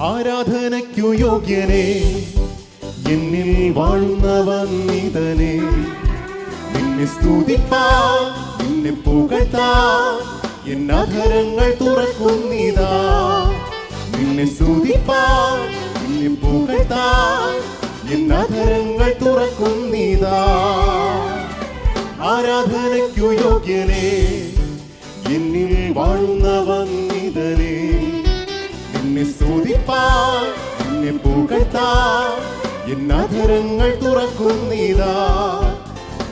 ആരാധനയ്ക്കു യോഗ്യനെ. എന്നിൽ വാഴുന്നവൻ നീതനെ നിന്നെ സ്തുതിപ്പാ നിന്നെ പുകഴ്ത്താ. എൻ അധരങ്ങൾ തുറക്കുന്നിതാ. നിന്നെ സ്തുതിപ്പാ നിന്നെ പുകഴ്ത്താ. എൻ അധരങ്ങൾ തുറക്കുന്നിതാ. ആരാധനയ്ക്കു യോഗ്യനെ. എന്നിൽ വാഴുന്നവൻ നീതനെ നിന്നെ സ്തുതിപ്പാൻ നിന്നെ പുകഴ്ത്താൻ എന്ന അധരങ്ങൾ തുറക്കുന്നീതാ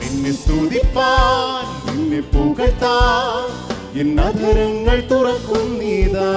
നിന്നെ സ്തുതിപ്പാൻ നിന്നെ പുകഴ്ത്താൻ എന്ന അധരങ്ങൾ തുറക്കുന്നിതാ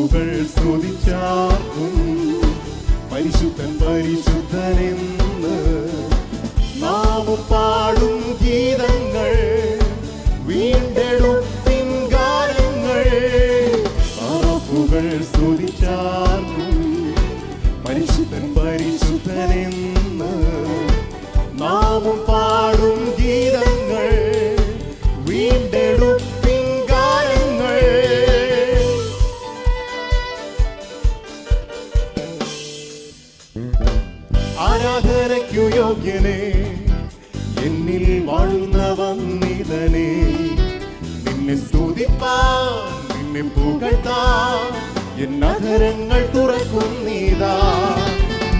താവുകൾ സ്തുതിച്ചാർക്കും പരിശുദ്ധൻ പരിശുദ്ധനെന്ന് നാമം പാടും ആരാധനയ്ക്കു യോഗ്യനേ എന്നിൽ വാഴുന്നവൻ നീതനെ. നിന്നെ സ്തുതിപ്പാൻ നിന്നെ പുകഴ്ത്താൻ എൻ അധരങ്ങൾ തുറക്കുന്നീതാ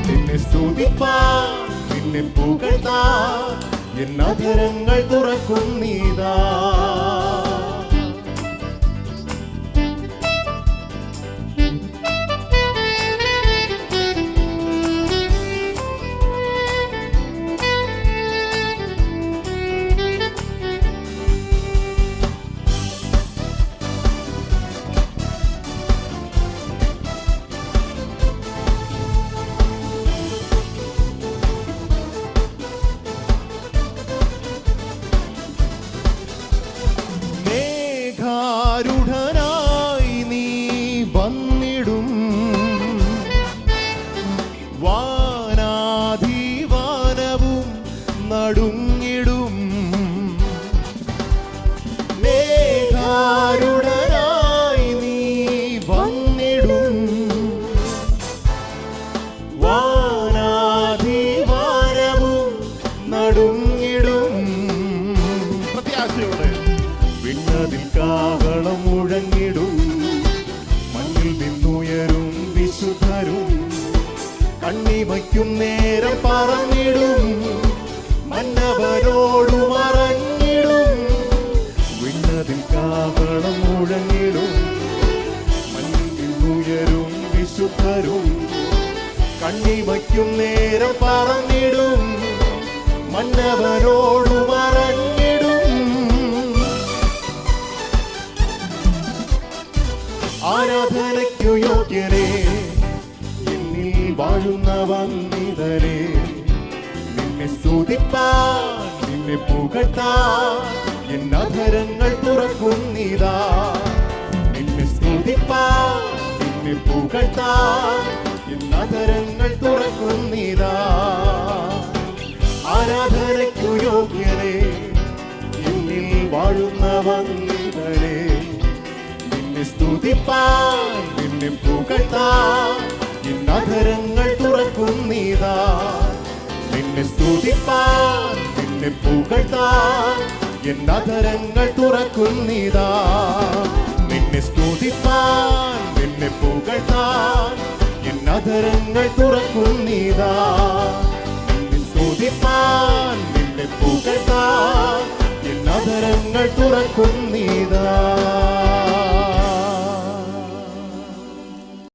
നിന്നെ സ്തുതിപ്പാൻ നിന്നെ പുകഴ്ത്താൻ എൻ അധരങ്ങൾ തുറക്കുന്നീതാ മേഘാരുഢനായി നീ വന്നിടും. വാനാധിവാനവും നടുങ്ങിടും. മേഘാരുടനായി നീ വന്നിടും. വാനാധിവാനവും നടുങ്ങിടും. പ്രത്യാശയോടെ വിണ്ണതിൽ കാഹളം കണ്ണിമയ്ക്കും നേരം പറഞ്ഞിടും. മന്നവനോടു മറഞ്ഞിടും ആരാധനയ്ക്കു യോഗ്യരെ എന്നിൽ വാഴുന്നവൻ വന്നിതരെ നിന്നെ സ്തുതിപ്പാൻ നിന്നെ പുകഴ്ത്താൻ എൻ അധരങ്ങൾ തുറക്കുന്നിതാ നിന്നെ സ്തുതിപ്പാൻ നിന്നെ പുകഴ്ത്താൻ എൻ അധരങ്ങൾ തുറക്കുന്നിതാ ആരാധനയ്ക്കു യോഗ്യനെ എന്നിൽ വാഴുന്ന നീതനെ നിന്നെ സ്തുതിപ്പാൻ നിന്നെ പുകഴ്ത്താൻ എൻ തുറക്കുന്നിതാ നിന്നെ സ്തുതിപ്പാൻ നിന്നെ പുകഴ്ത്താൻ എൻ അധരങ്ങൾ തുറക്കുന്നീതാ നിന്നെ സ്തുതിപ്പാൻ നിന്നെ പുകഴ്ത്താൻ എന്നതരങ്ങൾ തുറക്കുന്നീതാ. നീതാ സ്തുതിപ്പാൻ തുറക്കും തുറക്കുന്നീതാ.